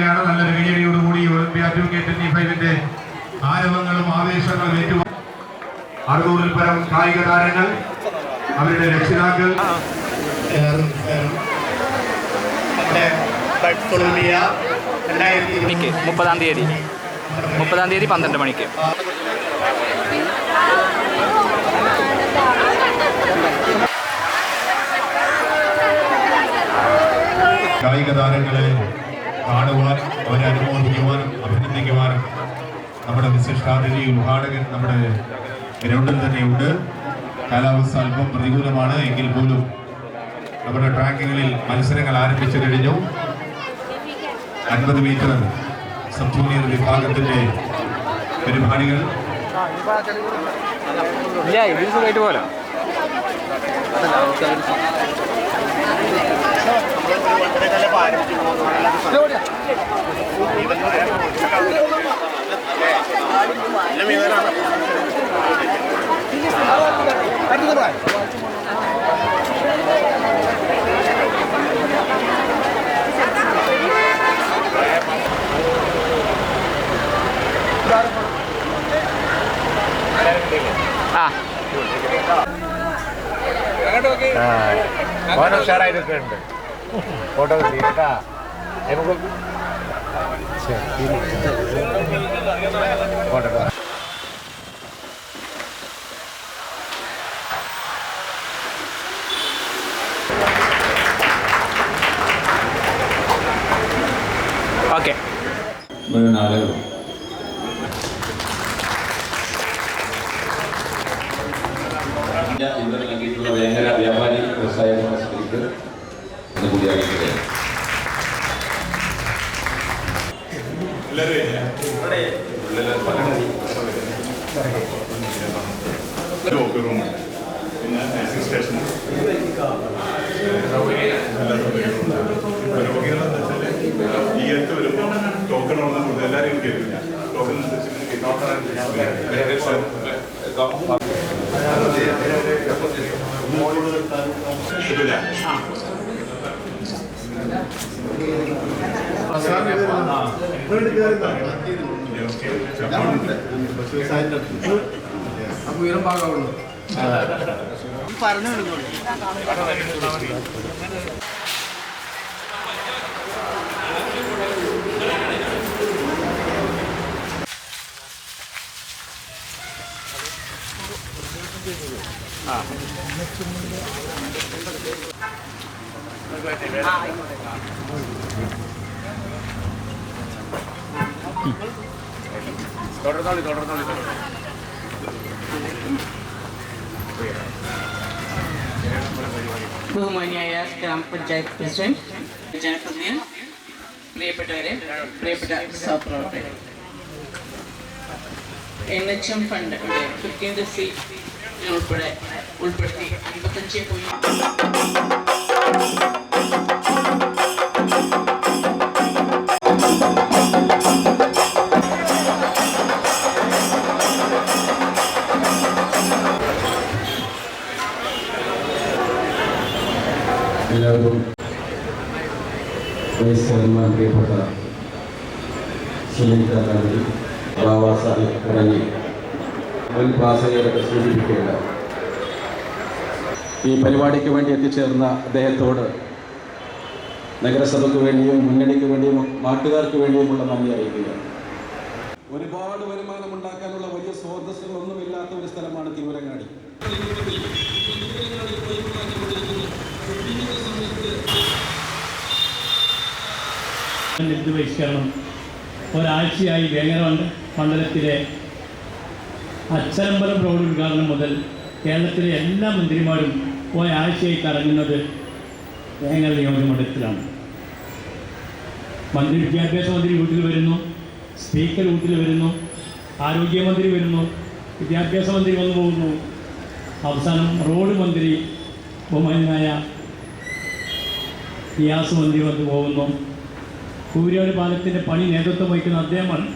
നല്ലൊരു വിജയോടുകൂടി Olympiad K twenty ഫൈവിന്റെ ആരവങ്ങളും ആവേശങ്ങളും ഏറ്റു അറുന്നൂറിൽ പരം കായിക താരങ്ങൾ അവരുടെ രക്ഷിതാക്കൾ. മുപ്പതാം തീയതി. മുപ്പതാം തീയതി പന്ത്രണ്ട് മണിക്ക്. കായിക താരങ്ങളെ കാണുവാൻ അവരെ അനുമോദിക്കുവാനും അഭിനന്ദിക്കുവാനും നമ്മുടെ വിശിഷ്ടാതിഥി ഉദ്ഘാടകൻ നമ്മുടെ ഗ്രൗണ്ടിൽ തന്നെയുണ്ട്. കാലാവസ്ഥ അല്പം പ്രതികൂലമാണ് എങ്കിൽ പോലും നമ്മുടെ ട്രാക്കിങ്ങിൽ മത്സരങ്ങൾ ആരംഭിച്ചു കഴിഞ്ഞു. അൻപത് മീറ്റർ സബ് ജൂനിയർ വിഭാഗത്തിന്റെ പരിപാടികൾ. പോലെ ആ ഓരോ ഉഷാറായിട്ടൊക്കെ ഉണ്ട് ഫോട്ടോ കേട്ടാ. നമുക്ക് ഫോട്ടോ ഓക്കെ. മുഴുവനാളുകളും ഇന്ത്യ ഇന്ന് നൽകിയിട്ടുള്ള വേങ്ങര വ്യാപാരി വ്യവസായ മത്സരത്തിൽ അറിയിക്കുകയാണ് പിന്നെ നഴ്സിംഗ് സ്റ്റേഷൻ രോഗികളെന്ന് വെച്ചാൽ ഈ അടുത്ത് വരുമ്പോൾ ടോക്കൺ ഉള്ള എല്ലാവരും കേൾക്കില്ല ടോക്കൺ അപ്പൊ ഉയരം ഭാഗമാവുള്ളൂ പറഞ്ഞു ആ ആ കിട്ടില്ല ബഹുമാനിയായ ഗ്രാമപഞ്ചായത്ത് പ്രസിഡന്റ് ജനപ്രതിനിധികൾ പ്രിയപ്പെട്ടവരെ പ്രിയപ്പെട്ട സഹപ്രവർത്തകരെ. N H M fund fifteenth C ഉൾപ്പെടെ ഉൾപ്പെടുത്തി അൻപത്തഞ്ച് പോയിന്റ് എല്ലാവർക്കും വൈസ് ചെയർമാൻ പ്രിയപ്പെട്ട സുനിത ഗാന്ധി ബാബാ സാഹിബ് തുടങ്ങി. മുൻ പ്രാസംഗികരൊക്കെ സൂചിപ്പിക്കുക ഈ പരിപാടിക്ക് വേണ്ടി എത്തിച്ചേർന്ന അദ്ദേഹത്തോട് നഗരസഭയ്ക്ക് വേണ്ടിയും മുന്നണിക്ക് വേണ്ടിയും നാട്ടുകാർക്ക് വേണ്ടിയുമുള്ള നന്ദി അറിയിക്കുക ഒരുപാട് വരുമാനം ഉണ്ടാക്കാനുള്ള വലിയ സ്രോതസ്സുകളൊന്നുമില്ലാത്ത ഒരു സ്ഥലമാണ് തിരുവരങ്ങാടി. നെല്ല് ബഹിഷ്കരണം ഒരാഴ്ചയായി വേങ്ങര മണ്ഡ- മണ്ഡലത്തിലെ അച്ചരമ്പലം റോഡ് ഉദ്ഘാടനം മുതൽ കേരളത്തിലെ എല്ലാ മന്ത്രിമാരും ഒരാഴ്ചയായി കറങ്ങുന്നത് വേങ്ങര നിയോജകമണ്ഡലത്തിലാണ് മന്ത്രി വിദ്യാഭ്യാസ മന്ത്രി വീട്ടിൽ വരുന്നു സ്പീക്കർ വീട്ടിൽ വരുന്നു ആരോഗ്യമന്ത്രി വരുന്നു വിദ്യാഭ്യാസ മന്ത്രി വന്നു പോകുന്നു. അവസാനം റോഡ് മന്ത്രി ബഹുമാനായ നിയാസ് മന്ത്രി വന്നു പോകുന്നു. കൂരിയാട് പാലത്തിന്റെ പണി നേതൃത്വം വഹിക്കുന്ന അദ്ദേഹമാണ്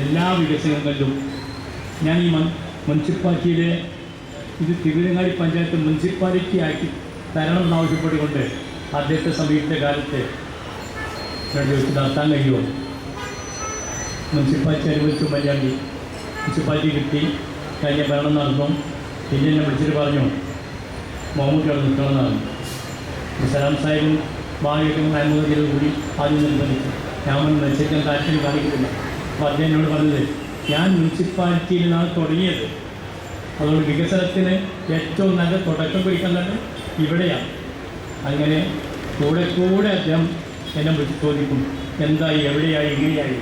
എല്ലാ വികസനങ്ങളിലും ഞാൻ ഈ മുനിസിപ്പാലിറ്റിയിലെ ഇത് തിരുവനങ്ങാടി പഞ്ചായത്ത് മുനിസിപ്പാലിറ്റി ആക്കി തരണം എന്നാവശ്യപ്പെട്ടുകൊണ്ട് അദ്ദേഹത്തെ സമീപിച്ച കാലത്ത് രണ്ട് ദിവസം നടത്താൻ കഴിയുമോ? മുനിസിപ്പാലിറ്റി അനുവദിച്ചു മര്യാദി മുനിസിപ്പാലിറ്റി കിട്ടി. കഴിഞ്ഞ ഭരണം നടന്നു. പിന്നെ എന്നെ വിളിച്ചിട്ട് പറഞ്ഞു മമ്മൂട്ടി അവിടെ നിൽക്കണമെന്ന് പറഞ്ഞു സലാം സാഹിബും ഭാഗ്യത്തിനും അനുമതിയോട് കൂടി ആദ്യം നിർബന്ധിച്ചു. ഞാൻ മത്സരിക്കാൻ താല്പര്യം കാണിക്കുന്നില്ല അപ്പോൾ അദ്ദേഹം എന്നോട് പറഞ്ഞത് ഞാൻ മുനിസിപ്പാലിറ്റിയിൽ നിന്നാണ് തുടങ്ങിയത്. അതുകൊണ്ട് വികസനത്തിന് ഏറ്റവും നല്ല തുടക്കം കുറിക്കുന്നത് ഇവിടെയാണ്. അങ്ങനെ കൂടെ കൂടെ അദ്ദേഹം എന്നെ വിളിച്ച് ചോദിക്കും എന്തായി എവിടെയായി എങ്ങനെയായി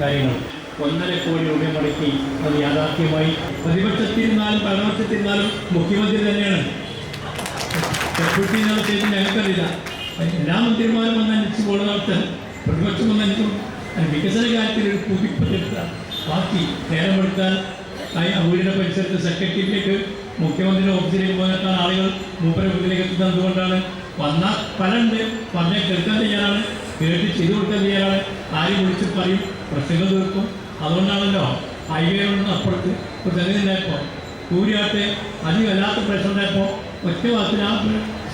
കാര്യങ്ങൾ. ഒന്നര കോടി രൂപ മുടക്കി അത് യാഥാർത്ഥ്യമായി പ്രതിപക്ഷത്തിരുന്നാലും ഭരണപക്ഷത്തിരുന്നാലും മുഖ്യമന്ത്രി തന്നെയാണ്. ഡെപ്യൂട്ടി ചെയ്ത് ഞങ്ങൾക്കറിയില്ല. എല്ലാ മന്ത്രിമാരും വന്ന് അന്വേഷിച്ച് പോകണ നടത്താൻ പ്രതിപക്ഷം വന്ന് അന്വേഷിക്കും വികസന കാര്യത്തിൽ ഒരു കുതിപ്പെടുത്ത ബാക്കി നേരമെടുത്താൽ വീടിന്റെ പരിസരത്ത് സെക്രട്ടറിയിലേക്ക് മുഖ്യമന്ത്രിയുടെ ഓഫീസിലേക്ക് പോകാൻ ആളുകൾ മൂപ്പരെ വീട്ടിലേക്ക് എത്തുന്നത് എന്തുകൊണ്ടാണ് വന്ന ഫലമുണ്ട് പറഞ്ഞ കേൾക്കാൻ തയ്യാറാണ്. കേട്ട് ചെയ്തു കൊടുക്കാൻ തയ്യാറാണ്. ആരും വിളിച്ച് പറയും. പ്രശ്നങ്ങൾ തീർക്കും. അതുകൊണ്ടാണല്ലോ ഹൈവേ ഒന്ന് അപ്പുറത്ത് ഒരു തെരഞ്ഞെടുപ്പ് ഉണ്ടായപ്പോൾ കൂരിയാട്ടെ അതിവല്ലാത്ത പ്രശ്നം ഉണ്ടായപ്പോൾ ഒറ്റ വാക്കിൽ ആ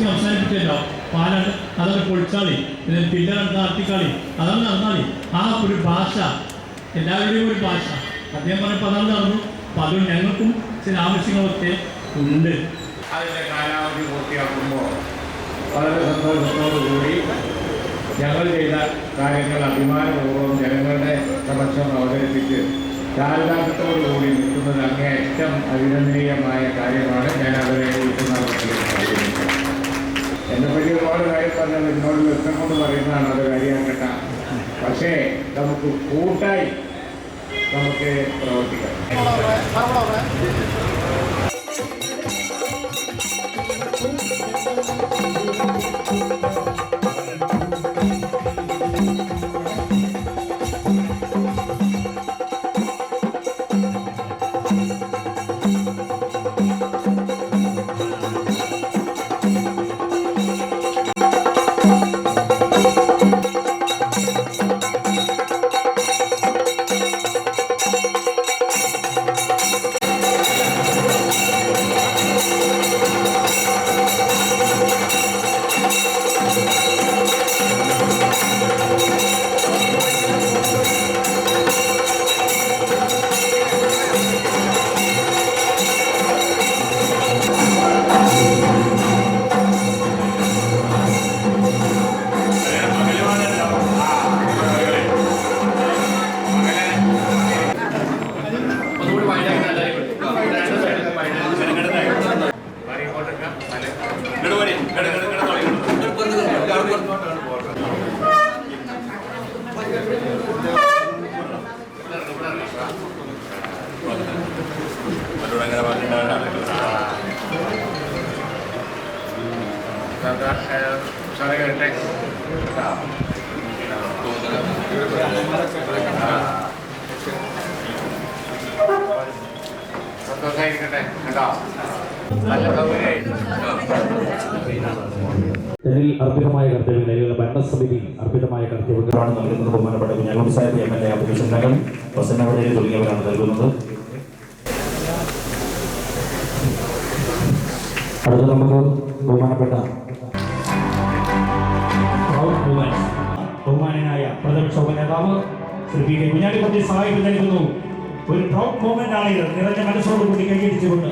അവസാനിപ്പിച്ചല്ലോ പാലാണ് അതാണ് പൊളിച്ചാളി പിന്നെ പില്ലറ ആർട്ടിക്കാളി അതാണ് നടന്നാളി ആ ഒരു ഭാഷ എല്ലാവരുടെയും ഒരു ഭാഷ. അദ്ദേഹം പറഞ്ഞപ്പോൾ അതാണ് നടന്നു അപ്പോൾ അതുകൊണ്ട് ഞങ്ങൾക്കും ചില ആവശ്യങ്ങളൊക്കെ ഉണ്ട്. അതിന്റെ കാലാവധി പൂർത്തിയാക്കുമ്പോൾ വളരെ സന്തോഷത്തോടുകൂടി ഞങ്ങൾ ചെയ്ത കാര്യങ്ങൾ അഭിമാനപൂർവം ജനങ്ങളുടെ സമക്ഷം അവതരിപ്പിച്ച് ചാരിതാർത്ഥത്തോടു കൂടി നിൽക്കുന്നത് അങ്ങേയറ്റം അഭിനന്ദനീയമായ കാര്യമാണ്. ഞാൻ അവരെ ഉൾപ്പെടുന്നത് എന്നെ പറ്റി ഒരുപാട് കാര്യം പറഞ്ഞാൽ എന്നോട് വ്യക്തം കൊണ്ട് പറയുന്നതാണ് അത് കാര്യമാക്കട്ട. പക്ഷേ നമുക്ക് കൂട്ടായി നമുക്ക് പ്രവർത്തിക്കാം. സാറേ കേട്ടെ? സന്തോഷമായിരിക്കട്ടെ കേട്ടോ? നല്ല സൗകര്യമായിട്ട് ഇതിൽ അർപ്പിതമായ കർത്തവ്യങ്ങൾ ഭരണസമിതി അർപ്പിതമായ കർത്തവ്യങ്ങളാണ് നൽകുന്നത് ബഹുമാനപ്പെട്ട കുഞ്ഞാലൂർ Sahib M L A Abdul Nagar വസന്നവരെ തുടങ്ങിയവരാണ് നൽകുന്നത്. അടുത്ത നമുക്ക് ബഹുമാനപ്പെട്ട ബഹുമാനായ പ്രതിപക്ഷ ഉപനേതാവ് ശ്രീ പി കെ കുഞ്ഞാലിക്കുട്ടി സാഹിബ് നൽകുന്നു ഒരു പ്രൗഡ് മൂവ്മെന്റ് ആണ് ഇത്. നിറഞ്ഞ മനസ്സോടുകൂടി കൈയടിച്ചുകൊണ്ട്